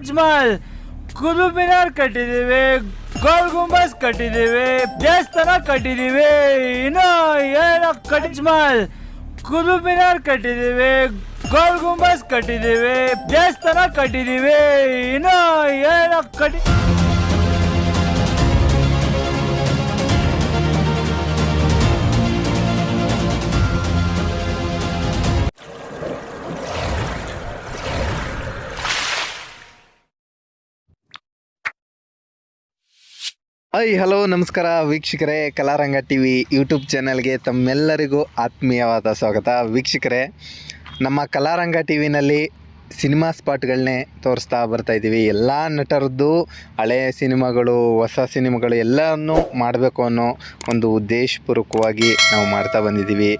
ಅಜ್ಮಲ್ ಕುರುಬಿನಾರ್ ಮಿನಾರ್ ಕಟ್ಟಿದ್ದೀವಿ ಗೋಲ್ ಗುಂಬಸ್ ಕಟ್ಟಿದ್ದೀವಿ ದೇವಸ್ಥಾನ ಕಟ್ಟಿದೀವಿ, ಇನ್ನು ಏನೋ ಕಟ್ಟಿಜ್ಮಲ್ ಕುತುಬ್ ಮಿನಾರ್ ಕಟ್ಟಿದ್ದೀವಿ ಗೋಲ್ ಗುಂಬಸ್ ಕಟ್ಟಿದ್ದೀವಿ ದೇವಸ್ಥಾನ ಕಟ್ಟಿದೀವಿ, ಇನ್ನು ಏನೋ ಕಟ್ಟಿ ಹಾಯ್ ಹಲೋ, ನಮಸ್ಕಾರ, ವೀಕ್ಷಕರೇ, ಕಲಾರಂಗ ಟಿ ವಿ ಯೂಟ್ಯೂಬ್ ಚಾನಲ್ಗೆ ತಮ್ಮೆಲ್ಲರಿಗೂ ಆತ್ಮೀಯವಾದ ಸ್ವಾಗತ. ವೀಕ್ಷಕರೇ, ನಮ್ಮ ಕಲಾರಂಗ ಟಿ ವಿನಲ್ಲಿ ಸಿನಿಮಾ ಸ್ಪಾಟ್ಗಳನ್ನೇ ತೋರಿಸ್ತಾ ಬರ್ತಾ ಇದ್ದೀವಿ. ಎಲ್ಲ ನಟರದ್ದು ಹಳೆಯ ಸಿನಿಮಾಗಳು, ಹೊಸ ಸಿನಿಮಾಗಳು ಎಲ್ಲವನ್ನು ಮಾಡಬೇಕು ಅನ್ನೋ ಒಂದು ಉದ್ದೇಶಪೂರ್ವಕವಾಗಿ ನಾವು ಮಾಡ್ತಾ ಬಂದಿದ್ದೀವಿ.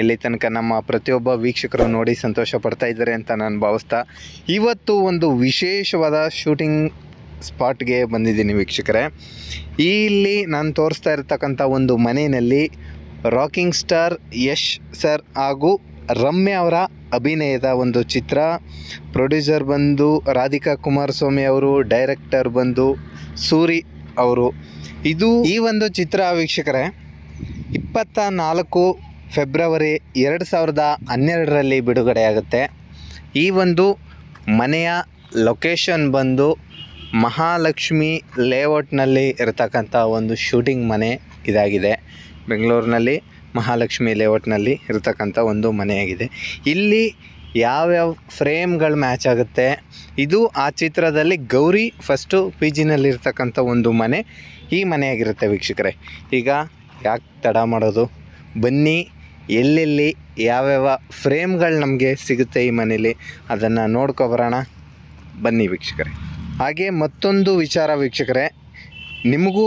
ಇಲ್ಲಿ ತನಕ ನಮ್ಮ ಪ್ರತಿಯೊಬ್ಬ ವೀಕ್ಷಕರು ನೋಡಿ ಸಂತೋಷ ಪಡ್ತಾ ಇದ್ದಾರೆ ಅಂತ ನಾನು ಭಾವಿಸ್ತಾ, ಇವತ್ತು ಒಂದು ವಿಶೇಷವಾದ ಶೂಟಿಂಗ್ ಸ್ಪಾಟ್ಗೆ ಬಂದಿದ್ದೀನಿ ವೀಕ್ಷಕರೇ. ಇಲ್ಲಿ ನಾನು ತೋರಿಸ್ತಾ ಇರತಕ್ಕಂಥ ಒಂದು ಮನೆಯಲ್ಲಿ ರಾಕಿಂಗ್ ಸ್ಟಾರ್ ಯಶ್ ಸರ್ ಹಾಗೂ ರಮ್ಯ ಅವರ ಅಭಿನಯದ ಒಂದು ಚಿತ್ರ. ಪ್ರೊಡ್ಯೂಸರ್ ಬಂದು ರಾಧಿಕಾ ಕುಮಾರಸ್ವಾಮಿ ಅವರು, ಡೈರೆಕ್ಟರ್ ಬಂದು ಸೂರಿ ಅವರು. ಇದು ಈ ಒಂದು ಚಿತ್ರ ವೀಕ್ಷಕರೇ ಇಪ್ಪತ್ತ ನಾಲ್ಕು ಫೆಬ್ರವರಿ ಎರಡು ಸಾವಿರದ ಹನ್ನೆರಡರಲ್ಲಿ ಬಿಡುಗಡೆಯಾಗುತ್ತೆ. ಈ ಒಂದು ಮನೆಯ ಲೊಕೇಶನ್ ಬಂದು ಮಹಾಲಕ್ಷ್ಮಿ ಲೇಔಟ್ನಲ್ಲಿ ಇರತಕ್ಕಂಥ ಒಂದು ಶೂಟಿಂಗ್ ಮನೆ ಇದಾಗಿದೆ. ಬೆಂಗಳೂರಿನಲ್ಲಿ ಮಹಾಲಕ್ಷ್ಮಿ ಲೇಔಟ್ನಲ್ಲಿ ಇರತಕ್ಕಂಥ ಒಂದು ಮನೆಯಾಗಿದೆ. ಇಲ್ಲಿ ಯಾವ್ಯಾವ ಫ್ರೇಮ್ಗಳು ಮ್ಯಾಚ್ ಆಗುತ್ತೆ? ಇದು ಆ ಚಿತ್ರದಲ್ಲಿ ಗೌರಿ ಫಸ್ಟು ಪಿ ಜಿನಲ್ಲಿರ್ತಕ್ಕಂಥ ಒಂದು ಮನೆ. ಈ ಮನೆಯಾಗಿರುತ್ತೆ ವೀಕ್ಷಕರೇ. ಈಗ ಯಾಕೆ ತಡ ಮಾಡೋದು? ಬನ್ನಿ, ಎಲ್ಲೆಲ್ಲಿ ಯಾವ್ಯಾವ ಫ್ರೇಮ್ಗಳು ನಮಗೆ ಸಿಗುತ್ತೆ ಈ ಮನೇಲಿ? ಅದನ್ನು ನೋಡ್ಕೊಬರೋಣ ಬನ್ನಿ ವೀಕ್ಷಕರೇ. ಹಾಗೆ ಮತ್ತೊಂದು ವಿಚಾರ ವೀಕ್ಷಕರೇ, ನಿಮಗೂ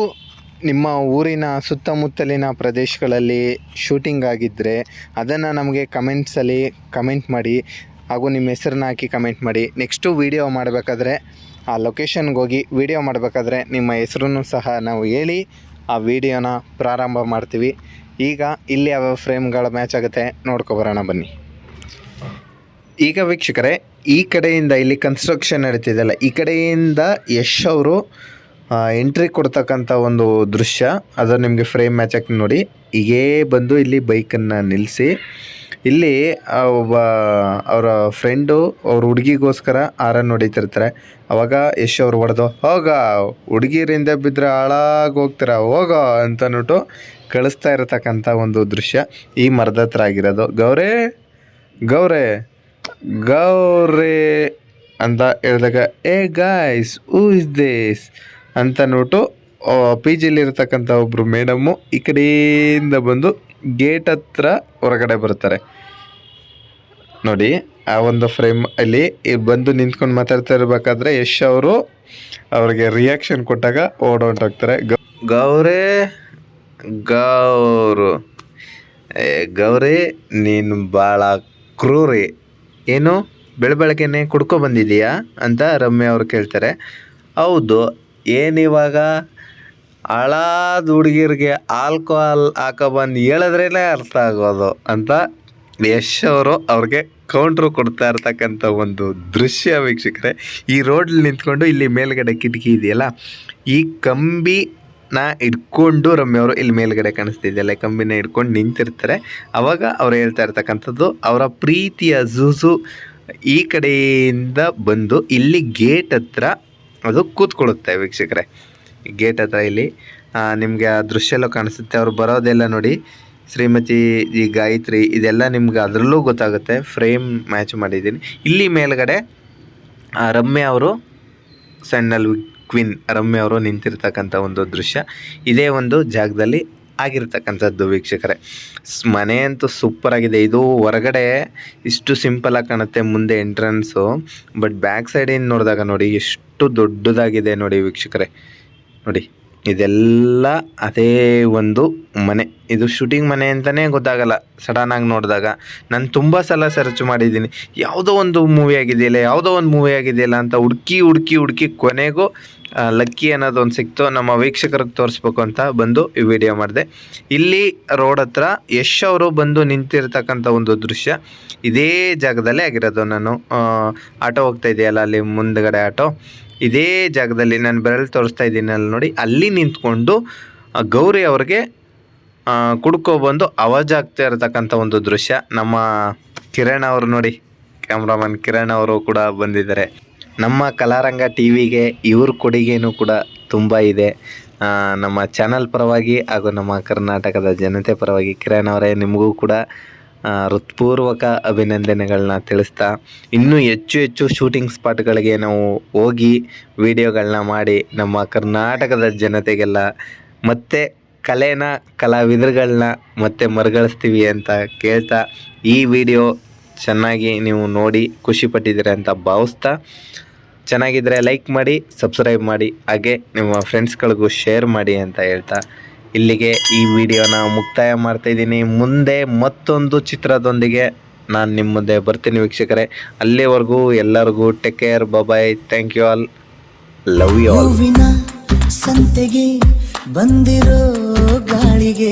ನಿಮ್ಮ ಊರಿನ ಸುತ್ತಮುತ್ತಲಿನ ಪ್ರದೇಶಗಳಲ್ಲಿ ಶೂಟಿಂಗ್ ಆಗಿದ್ದರೆ ಅದನ್ನು ನಮಗೆ ಕಮೆಂಟ್ಸಲ್ಲಿ ಕಮೆಂಟ್ ಮಾಡಿ ಹಾಗೂ ನಿಮ್ಮ ಹೆಸರನ್ನ ಹಾಕಿ ಕಮೆಂಟ್ ಮಾಡಿ. ನೆಕ್ಸ್ಟು ವೀಡಿಯೋ ಮಾಡಬೇಕಾದ್ರೆ ಆ ಲೊಕೇಶನ್ಗೆ ಹೋಗಿ ವೀಡಿಯೋ ಮಾಡಬೇಕಾದ್ರೆ ನಿಮ್ಮ ಹೆಸರನ್ನು ಸಹ ನಾವು ಹೇಳಿ ಆ ವಿಡಿಯೋನ ಪ್ರಾರಂಭ ಮಾಡ್ತೀವಿ. ಈಗ ಇಲ್ಲಿ ಯಾವ ಫ್ರೇಮ್ಗಳ ಮ್ಯಾಚ್ ಆಗುತ್ತೆ ನೋಡ್ಕೊಬರೋಣ ಬನ್ನಿ. ಈಗ ವೀಕ್ಷಕರೇ ಈ ಕಡೆಯಿಂದ ಇಲ್ಲಿ ಕನ್ಸ್ಟ್ರಕ್ಷನ್ ನಡೀತಿದೆಯಲ್ಲ, ಈ ಕಡೆಯಿಂದ ಯಶ್ ಅವರು ಎಂಟ್ರಿ ಕೊಡ್ತಕ್ಕಂಥ ಒಂದು ದೃಶ್ಯ. ಅದು ನಿಮಗೆ ಫ್ರೇಮ್ ಮ್ಯಾಚ್ ಹಾಕಿ ನೋಡಿ. ಹೀಗೇ ಬಂದು ಇಲ್ಲಿ ಬೈಕನ್ನು ನಿಲ್ಲಿಸಿ ಇಲ್ಲಿ ಒಬ್ಬ ಅವರ ಫ್ರೆಂಡು ಅವ್ರ ಹುಡುಗಿಗೋಸ್ಕರ ಆರನ್ನು ಹೊಡಿತಿರ್ತಾರೆ. ಅವಾಗ ಯಶ್ ಅವ್ರು ಹೊಡೆದು, ಹೋಗ, ಹುಡುಗಿರಿಂದ ಬಿದ್ದರೆ ಹಾಳಾಗಿ ಹೋಗ್ತೀರ, ಹೋಗೋ ಅಂತನ್ಬಿಟ್ಟು ಕಳಿಸ್ತಾ ಇರತಕ್ಕಂಥ ಒಂದು ದೃಶ್ಯ. ಈ ಮರದ ಹತ್ರ ಆಗಿರೋದು ಗೌರೇ ಗೌರೇ. ಗೌರೇ ಅಂತ ಹೇಳಿದಾಗ, ಏ ಗಾಯ್ಸ್ ಹೂ ಇಸ್ ದೇಸ್ ಅಂತ ನೋಟು ಪಿ ಜಿಲಿರ್ತಕ್ಕಂಥ ಒಬ್ಬರು ಮೇಡಮ್ಮು ಈ ಕಡೆಯಿಂದ ಬಂದು ಗೇಟ್ ಹತ್ರ ಹೊರಗಡೆ ಬರ್ತಾರೆ ನೋಡಿ, ಆ ಒಂದು ಫ್ರೇಮ್ ಅಲ್ಲಿ ಬಂದು ನಿಂತ್ಕೊಂಡು ಮಾತಾಡ್ತಾ ಇರಬೇಕಾದ್ರೆ ಯಶ್ ಅವರು ಅವ್ರಿಗೆ ರಿಯಾಕ್ಷನ್ ಕೊಟ್ಟಾಗ ಓಡೋಂಟೋಗ್ತಾರೆ ಗೌರೆ ಗೌರು. ಏ ಗೌರಿ ನೀನು ಭಾಳ ಕ್ರೂರಿ. ಏನು ಬೆಳ ಬೆಳಗ್ಗೆನೆ ಕುಡ್ಕೊ ಬಂದಿದೀಯಾ ಅಂತ ರಮ್ಯ ಅವ್ರು ಕೇಳ್ತಾರೆ. ಹೌದು ಏನಿವಾಗ ಹಳಾದ ಹುಡುಗಿರಿಗೆ ಆಲ್ಕೋಹಾಲ್ ಹಾಕೊಬಂದು ಹೇಳಿದ್ರೇ ಅರ್ಥ ಆಗೋದು ಅಂತ ಯಶ್ ಅವರು ಅವ್ರಿಗೆ ಕೌಂಟ್ರು ಕೊಡ್ತಾ ಇರ್ತಕ್ಕಂಥ ಒಂದು ದೃಶ್ಯ ವೀಕ್ಷಕರೇ, ಈ ರೋಡಲ್ಲಿ ನಿಂತ್ಕೊಂಡು ಇಲ್ಲಿ ಮೇಲ್ಗಡೆ ಕಿಟಕಿ ಇದೆಯಲ್ಲ, ಈ ಕಂಬಿನ ಇಟ್ಕೊಂಡು ರಮ್ಯ ಅವರು ಇಲ್ಲಿ ಮೇಲ್ಗಡೆ ಕಾಣಿಸ್ತಿದೆಯಲ್ಲ ಲೈಕ್ ಕಂಬಿನ ಹಿಡ್ಕೊಂಡು ನಿಂತಿರ್ತಾರೆ. ಅವಾಗ ಅವ್ರು ಹೇಳ್ತಾ ಇರ್ತಕ್ಕಂಥದ್ದು ಅವರ ಪ್ರೀತಿಯ ಜೂಸು ಈ ಕಡೆಯಿಂದ ಬಂದು ಇಲ್ಲಿ ಗೇಟ್ ಹತ್ರ ಅದು ಕೂತ್ಕೊಳ್ಳುತ್ತೆ ವೀಕ್ಷಕರೇ. ಗೇಟ್ ಹತ್ರ ಇಲ್ಲಿ ನಿಮಗೆ ಆ ದೃಶ್ಯ ಎಲ್ಲ ಕಾಣಿಸುತ್ತೆ. ಅವ್ರು ಬರೋದೆಲ್ಲ ನೋಡಿ ಶ್ರೀಮತಿ, ಈ ಗಾಯತ್ರಿ ಇದೆಲ್ಲ ನಿಮ್ಗೆ ಅದರಲ್ಲೂ ಗೊತ್ತಾಗುತ್ತೆ. ಫ್ರೇಮ್ ಮ್ಯಾಚ್ ಮಾಡಿದ್ದೀನಿ. ಇಲ್ಲಿ ಮೇಲ್ಗಡೆ ರಮ್ಯ ಅವರು ಸಣ್ಣಲ್ ಕ್ವಿನ್ ರಮ್ಯ ಅವರು ನಿಂತಿರ್ತಕ್ಕಂಥ ಒಂದು ದೃಶ್ಯ. ಇದೇ ಒಂದು ಜಾಗದಲ್ಲಿ ಆಗಿರ್ತಕ್ಕಂಥದ್ದು ವೀಕ್ಷಕರೇ. ಮನೆ ಅಂತೂ ಸೂಪರ್ ಆಗಿದೆ. ಇದು ಹೊರಗಡೆ ಇಷ್ಟು ಸಿಂಪಲ್ ಆಗಿ ಕಾಣುತ್ತೆ ಮುಂದೆ ಎಂಟ್ರೆನ್ಸು ಬಟ್ ಬ್ಯಾಕ್ ಸೈಡಿಂದ ನೋಡಿದಾಗ ನೋಡಿ, ಎಷ್ಟು ದೊಡ್ಡದಾಗಿದೆ ನೋಡಿ ವೀಕ್ಷಕರೇ. ನೋಡಿ, ಇದೆಲ್ಲ ಅದೇ ಒಂದು ಮನೆ. ಇದು ಶೂಟಿಂಗ್ ಮನೆ ಅಂತಲೇ ಗೊತ್ತಾಗಲ್ಲ. ಸಡನ್ನಾಗಿ ನೋಡಿದಾಗ. ನಾನು ತುಂಬ ಸಲ ಸರ್ಚ್ ಮಾಡಿದ್ದೀನಿ. ಯಾವುದೋ ಒಂದು ಮೂವಿ ಆಗಿದೆಯಲ್ಲ, ಯಾವುದೋ ಒಂದು ಮೂವಿ ಆಗಿದೆಯಲ್ಲ ಅಂತ ಹುಡುಕಿ ಹುಡುಕಿ ಹುಡುಕಿ ಕೊನೆಗೂ ಲಕ್ಕಿ ಅನ್ನೋದು ಒಂದು ಸಿಕ್ತು. ನಮ್ಮ ವೀಕ್ಷಕರಿಗೆ ತೋರಿಸ್ಬೇಕು ಅಂತ ಬಂದು ಈ ವಿಡಿಯೋ ಮಾಡಿದೆ. ಇಲ್ಲಿ ರೋಡ್ ಹತ್ರ ಯಶ್ ಅವರು ಬಂದು ನಿಂತಿರ್ತಕ್ಕಂಥ ಒಂದು ದೃಶ್ಯ. ಇದೇ ಜಾಗದಲ್ಲೇ ಆಗಿರೋದು ನಾನು. ಆಟೋ ಹೋಗ್ತಾ ಇದೆಯಲ್ಲ, ಅಲ್ಲಿ ಮುಂದ್ಗಡೆ ಆಟೋ. ಇದೇ ಜಾಗದಲ್ಲಿ ನಾನು ಬೆರಳು ತೋರಿಸ್ತಾ ಇದ್ದೀನಿ ಅಲ್ಲಿ ನೋಡಿ. ಅಲ್ಲಿ ನಿಂತ್ಕೊಂಡು ಗೌರಿ ಅವ್ರಿಗೆ ಕುಡ್ಕೊಬಂದು ಆಗ್ತಾ ಇರತಕ್ಕಂಥ ಒಂದು ದೃಶ್ಯ. ನಮ್ಮ ಕಿರಣ್ ಅವರು ನೋಡಿ. ಕ್ಯಾಮ್ರಾಮನ್ ಕಿರಣ್ ಅವರು ಕೂಡ ಬಂದಿದ್ದಾರೆ. ನಮ್ಮ ಕಲಾರಂಗ ಟಿ ವಿಗೆ ಇವ್ರ ಕೊಡುಗೆನೂ ಕೂಡ ತುಂಬ ಇದೆ. ನಮ್ಮ ಚಾನಲ್ ಪರವಾಗಿ ಹಾಗೂ ನಮ್ಮ ಕರ್ನಾಟಕದ ಜನತೆ ಪರವಾಗಿ ಕಿರಣ್ ಅವರೇ ನಿಮಗೂ ಕೂಡ ಹೃತ್ಪೂರ್ವಕ ಅಭಿನಂದನೆಗಳನ್ನ ತಿಳಿಸ್ತಾ, ಇನ್ನೂ ಹೆಚ್ಚು ಹೆಚ್ಚು ಶೂಟಿಂಗ್ ಸ್ಪಾಟ್ಗಳಿಗೆ ನಾವು ಹೋಗಿ ವಿಡಿಯೋಗಳನ್ನ ಮಾಡಿ ನಮ್ಮ ಕರ್ನಾಟಕದ ಜನತೆಗೆಲ್ಲ ಮತ್ತೆ ಕಲೆನ ಕಲಾವಿದರುಗಳನ್ನ ಮತ್ತೆ ಮರುಗಳಿಸ್ತೀವಿ ಅಂತ ಕೇಳ್ತಾ, ಈ ವಿಡಿಯೋ ಚೆನ್ನಾಗಿ ನೀವು ನೋಡಿ ಖುಷಿ ಪಟ್ಟಿದ್ದೀರ ಅಂತ ಭಾವಿಸ್ತಾ ಚೆನ್ನಾಗಿದ್ದರೆ ಲೈಕ್ ಮಾಡಿ ಸಬ್ಸ್ಕ್ರೈಬ್ ಮಾಡಿ, ಹಾಗೆ ನಿಮ್ಮ ಫ್ರೆಂಡ್ಸ್ಗಳಿಗೂ ಶೇರ್ ಮಾಡಿ ಅಂತ ಹೇಳ್ತಾ ಇಲ್ಲಿಗೆ ಈ ವಿಡಿಯೋನ ಮುಕ್ತಾಯ ಮಾಡ್ತಾ ಇದ್ದೀನಿ. ಮುಂದೆ ಮತ್ತೊಂದು ಚಿತ್ರದೊಂದಿಗೆ ನಾನು ನಿಮ್ಮ ಮುಂದೆ ಬರ್ತೀನಿ ವೀಕ್ಷಕರೇ. ಅಲ್ಲಿವರೆಗೂ ಎಲ್ಲರಿಗೂ take care bye thank you all love you all ಸಂತೆಗೆ ಬಂದಿರೋ